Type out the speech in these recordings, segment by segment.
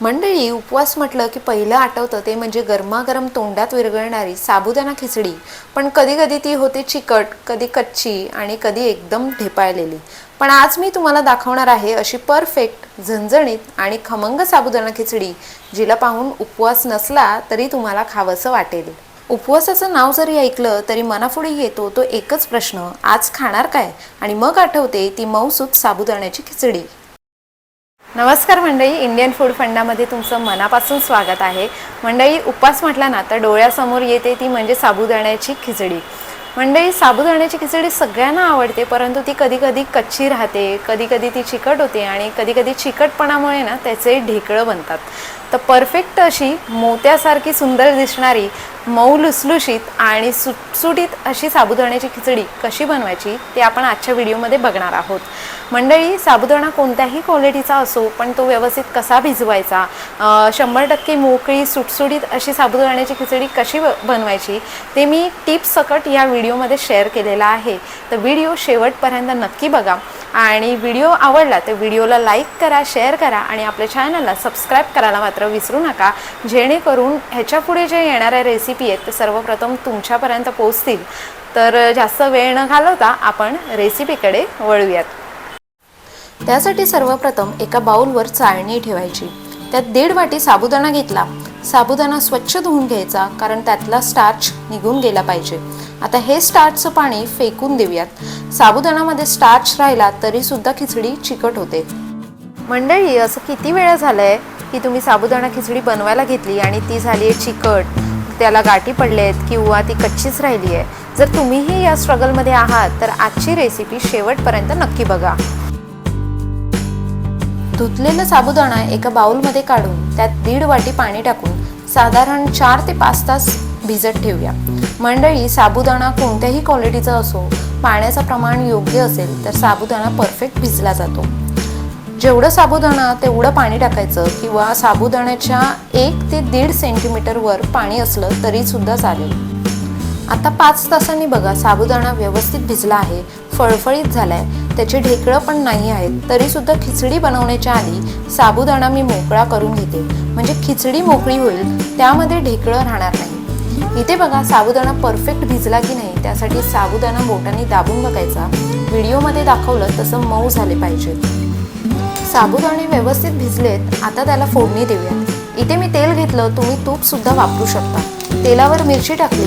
मंडळी उपवास म्हटलं की पहिलं आठवतं ते म्हणजे गरमागरम तोंडात विरघळणारी साबुदाणा खिचडी. पण कधी कधी ती होते चिकट कधी कच्ची आणि कधी एकदम ढेपाळलेली. पण आज मी तुम्हाला दाखवणार आहे अशी परफेक्ट झणझणीत आणि खमंग साबुदाणा खिचडी जिला पाहून उपवास नसला तरी तुम्हाला खावंसं वाटेल. उपवासाचं नाव जरी ऐकलं तरी मनापुढे येतो तो एकच प्रश्न आज खाणार काय? आणि मग आठवते ती मऊसूत साबुदाण्याची खिचडी. नमस्कार मंडळी इंडियन फूड फंडामध्ये तुमचं मनापासून स्वागत आहे. मंडळी उपवास म्हटला ना तर डोळ्यासमोर येते ती म्हणजे साबुदाण्याची खिचडी. मंडळी साबुदाण्याची खिचडी सगळ्यांना आवडते परंतु ती कधीकधी कच्ची राहते कधीकधी ती चिकट होते आणि कधीकधी चिकटपणामुळे ना त्याचे ढेकळं बनतात. तर परफेक्ट अशी मोत्यासारखी सुंदर दिसणारी मऊ लुसलुशीत आणि सुटसुटीत अशी साबुदाण्याची खिचडी कशी बनवायची ते आपण आजच्या व्हिडिओमध्ये बघणार आहोत. मंडळी साबुदाणा कोणत्याही क्वालिटीचा असो पण तो व्यवस्थित कसा भिजवायचा शंभर टक्के मोकळी सुटसुटीत अशी साबुदाण्याची खिचडी कशी ब- बनवायची ते मी टिप्स सकट या व्हिडिओमध्ये शेअर केलेला आहे. तर व्हिडिओ शेवटपर्यंत नक्की बघा. आणि व्हिडिओ आवडला तर व्हिडिओला लाईक करा शेअर करा आणि आपल्या चॅनलला सबस्क्राईब करायला मात्र विसरू नका. जेणेकरून ह्याच्या पुढे जे येणाऱ्या रेसिपी आहेत ते सर्वप्रथम तुमच्यापर्यंत पोहोचतील. तर जास्त वेळ न घालवता आपण रेसिपीकडे वळूयात. त्यासाठी सर्वप्रथम एका बाउलवर चाळणी ठेवायची. त्यात दीड वाटी साबुदाणा घेतला. साबुदाणा स्वच्छ धुवून घ्यायचा कारण त्यातला स्टार्च निघून गेला पाहिजे. आता हे स्टार्चचं पाणी फेकून देऊयात. साबुदाणामध्ये स्टार्च राहिला तरी सुद्धा खिचडी चिकट होते. मंडळी असं किती वेळा झालंय की तुम्ही साबुदाणा खिचडी बनवायला घेतली आणि ती झाली आहे चिकट त्याला गाठी पडलेत किंवा ती कच्चीच राहिली आहे. जर तुम्हीही या स्ट्रगलमध्ये आहात तर आजची रेसिपी शेवटपर्यंत नक्की बघा. धुतलेला साबुदाणा एका बाउलमध्ये काढून त्यात दीड वाटी पाणी टाकून साधारण चार ते पाच तास भिजत ठेवूया. मंडळी साबुदाणा कोणत्याही क्वालिटीचा असो पाण्याचं प्रमाण योग्य असेल तर साबुदाणा परफेक्ट भिजला जातो. जेवढं साबुदाणा तेवढं पाणी टाकायचं किंवा साबुदाण्याच्या एक ते दीड सेंटीमीटरवर पाणी असलं तरी सुद्धा चालेल. आता पाच तासांनी बघा साबुदाणा व्यवस्थित भिजला आहे फळफळीत झाला आहे त्याचे ढेकळं पण नाही आहेत तरी सुद्धा खिचडी बनवण्याच्या आधी साबुदाणा मी मोकळा करून घेते. म्हणजे खिचडी मोकळी होईल त्यामध्ये ढेकळं राहणार नाही. इथे बघा साबुदाणा परफेक्ट भिजला की नाही त्यासाठी साबुदाणा बोटाने दाबून बघायचा. व्हिडिओमध्ये दाखवलं तसं मऊ झाले पाहिजेत साबुदाणे व्यवस्थित भिजलेत आता त्याला फोडणी देऊयात. इथे मी तेल घेतलं तुम्ही तूपसुद्धा वापरू शकता. तेलावर मिरची टाकली.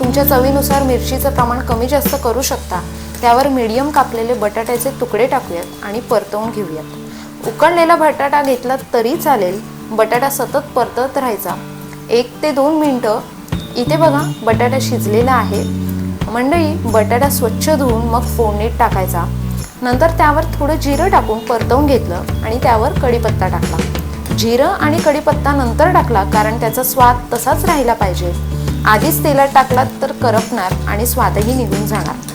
तुमच्या चवीनुसार मिरचीचं प्रमाण कमी जास्त करू शकता. त्यावर मीडियम कापलेले बटाट्याचे तुकडे टाकूयात आणि परतवून घेऊयात. उकडलेला बटाटा घेतला तरी चालेल बटाटा सतत परतत राहायचा. एक ते दोन मिनटं. इथे बघा बटाटा शिजलेला आहे. मंडळी बटाटा स्वच्छ धुवून मग फोडणीत टाकायचा. नंतर त्यावर थोडं जिरं टाकून परतवून घेतलं आणि त्यावर कढीपत्ता टाकला. जिरं आणि कढीपत्ता नंतर टाकला कारण त्याचा स्वाद तसाच राहिला पाहिजे. आधीच तेलात टाकलात तर करपणार आणि स्वादही निघून जाणार.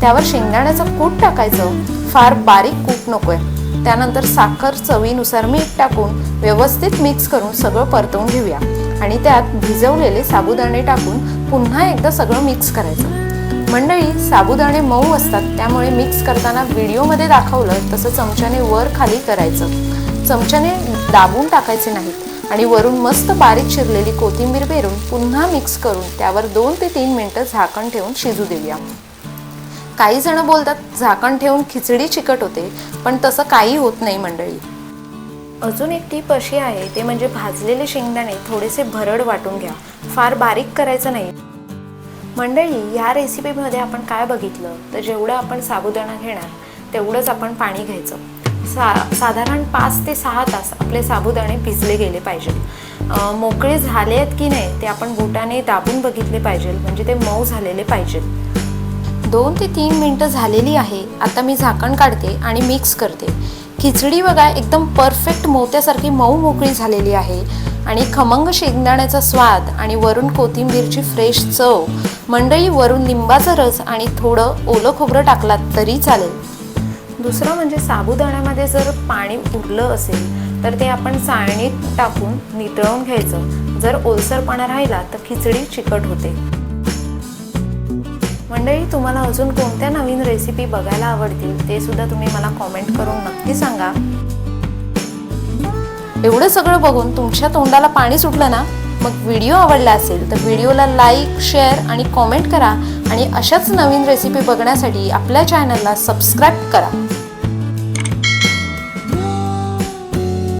त्यावर शेंगदाण्याचं कूट टाकायचं. फार बारीक कूट नकोय. त्यानंतर साखर चवीनुसार मीठ टाकून व्यवस्थित मिक्स करून सगळं परतवून घेऊया. आणि त्यात भिजवलेले साबुदाणे टाकून पुन्हा एकदा सगळं मिक्स करायचं. मंडळी साबुदाणे मऊ असतात त्यामुळे मिक्स करताना व्हिडिओमध्ये दाखवलं तसं चमच्याने वर खाली करायचं. चमच्याने दाबून टाकायचे नाहीत आणि वरून मस्त बारीक चिरलेली कोथिंबीर पेरून पुन्हा मिक्स करून त्यावर दोन ते तीन मिनटं झाकण ठेवून शिजू देऊया. काही जण बोलतात झाकण ठेवून खिचडी चिकट होते पण तसं काही होत नाही मंडळी. अजून एक टीप अशी आहे ते म्हणजे भाजलेले शेंगदाणे थोडेसे भरड वाटून घ्या. फार बारीक करायचं नाही. मंडळी या रेसिपीमध्ये आपण काय बघितलं? तर जेवढं आपण साबुदाणा घेणार तेवढंच आपण पाणी घ्यायचं. सा साधारण पाच ते सहा तास आपले साबुदाणे भिजले गेले पाहिजेत. मोकळे झाले आहेत की नाही ते आपण बोटाने दाबून बघितले पाहिजे म्हणजे ते मऊ झालेले पाहिजेत. दोन ते तीन मिनटं झालेली आहे. आता मी झाकण काढते आणि मिक्स करते. खिचडी बघा एकदम परफेक्ट मोत्यासारखी मऊ मोकळी झालेली आहे. आणि खमंग शेंगदाण्याचा स्वाद आणि वरून कोथिंबीरची फ्रेश चव. मंडळी वरून लिंबाचा रस आणि थोडं ओलं खोबरं टाकलात तरी चालेल. दुसरं म्हणजे साबुदाण्यामध्ये जर पाणी उरलं असेल तर ते आपण चाळणीत टाकून नितळून घ्यायचं. जर ओलसरपणा राहिला तर खिचडी चिकट होते. मंडळी तुम्हाला अजून कोणत्या नवीन रेसिपी बघायला आवडतील ते सुद्धा तुम्ही मला कॉमेंट करून नक्की सांगा. एवढं सगळं बघून तुमच्या तोंडाला पाणी सुटलं ना मग व्हिडिओ आवडला असेल तर व्हिडिओला लाईक शेअर आणि कॉमेंट करा आणि अशाच नवीन रेसिपी बघण्यासाठी आपल्या चॅनलला सबस्क्राईब करा.